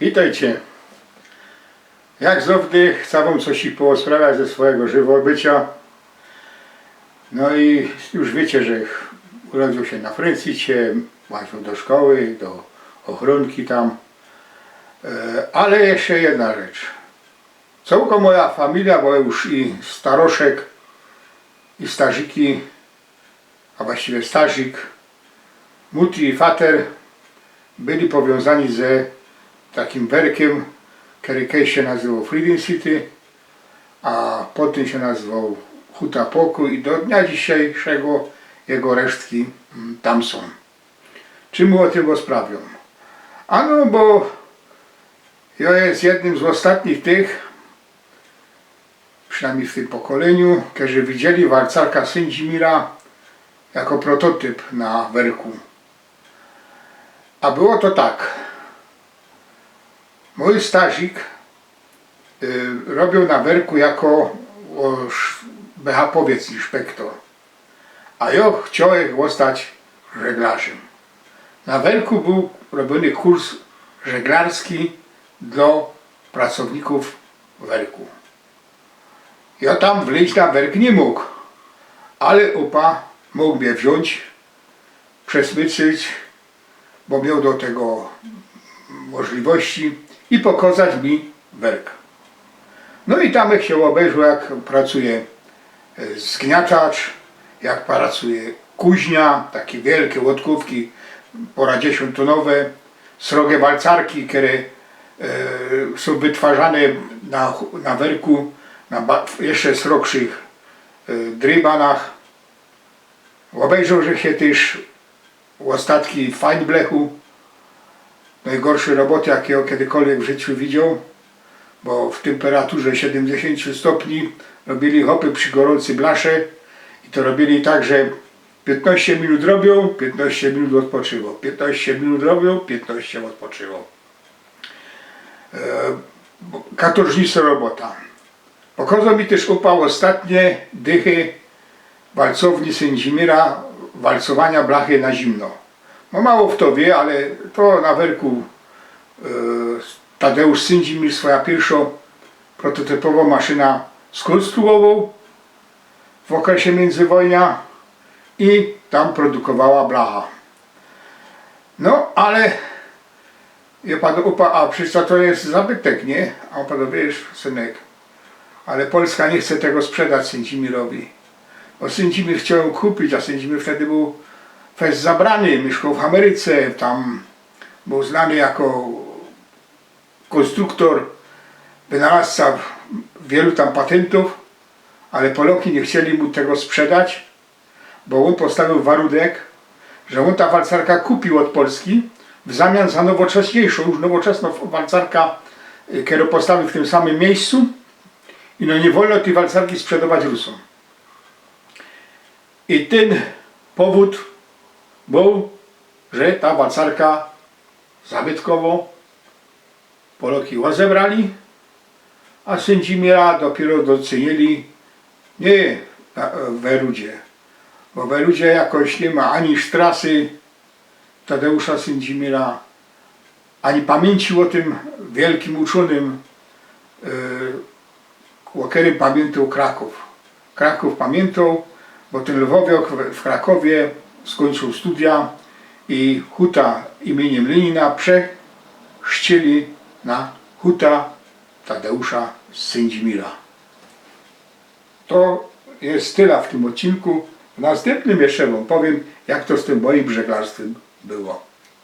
Witajcie. Jak zawsze chcę wam coś poosprawiać ze swojego żywobycia. No i już wiecie, że urodził się na Francicie, łaził do szkoły, do ochronki tam. E, Ale jeszcze jedna rzecz. Całka moja familia, bo już i staroszek, i starzyki, a właściwie starzyk, muti i fater byli powiązani ze takim werkiem, kiedyś się nazywał Freedom City, a potem się nazywał Huta Pokój i do dnia dzisiejszego jego resztki mm, tam są. Czym o tym sprawią? Ano, bo ja jest jednym z ostatnich tych, przynajmniej w tym pokoleniu, którzy widzieli walcarka Sędzimira jako prototyp na werku. A było to tak. Mój stażik y, robił na werku jako o, inspektor. A ja chciałem zostać żeglarzem. Na werku był robiony kurs żeglarski dla pracowników werku. Ja tam wleźć na werk nie mógł, ale upa mógł mnie wziąć, przesmyczyć, bo miał do tego możliwości i pokazać mi werk. No i tam jak się obejrzał, jak pracuje e, zgniatacz, jak pracuje kuźnia, takie wielkie łodkówki, pora 10 tonowe, srogie walcarki, które e, są wytwarzane na, na werku, na jeszcze srogszych e, drybanach. Obejrzał, że się też ostatki fajnblechu, najgorsze roboty, jakie on kiedykolwiek w życiu widział, bo w temperaturze 70 stopni robili hopy przy gorącej blasze i to robili tak, że 15 minut robią, 15 minut odpoczywał, 15 minut robią, 15 odpoczywał. E, katorżnicza robota. Pokazał mi też upał ostatnie dychy walcowni Sędzimira, walcowania blachy na zimno. No mało kto wie, ale to na werku e, Tadeusz Sędzimir swoja pierwsza prototypowa maszyna skonstruował w okresie międzywojnia i tam produkowała blacha. No ale ja panu upa, a przecież to jest zabytek, nie? A on panu wiesz, synek, ale Polska nie chce tego sprzedać Sędzimirowi. Bo Sędzimir chciał kupić, a Sędzimir wtedy był fest zabrany, mieszkał w Ameryce, tam był znany jako konstruktor, wynalazca wielu tam patentów, ale Polacy nie chcieli mu tego sprzedać, bo on postawił warunek, że on ta walcarka kupił od Polski w zamian za nowocześniejszą, już nowoczesną walcarka, y, którą postawił w tym samym miejscu i no nie wolno tej walcarki sprzedawać Rusom. I ten powód był, że ta walcarka zabytkowo Poloki rozebrali, a Sędzimira dopiero docenili nie w Werudzie, bo w Werudzie jakoś nie ma ani sztrasy Tadeusza Sędzimira, ani pamięci o tym wielkim uczonym, o którym pamiętał Kraków. Kraków pamiętał, bo ten Lwowiok w Krakowie skończył studia i huta imieniem Lenina przechrzcili na huta Tadeusza Sędzimira. To jest tyle w tym odcinku. W następnym jeszcze wam powiem, jak to z tym moim żeglarstwem było.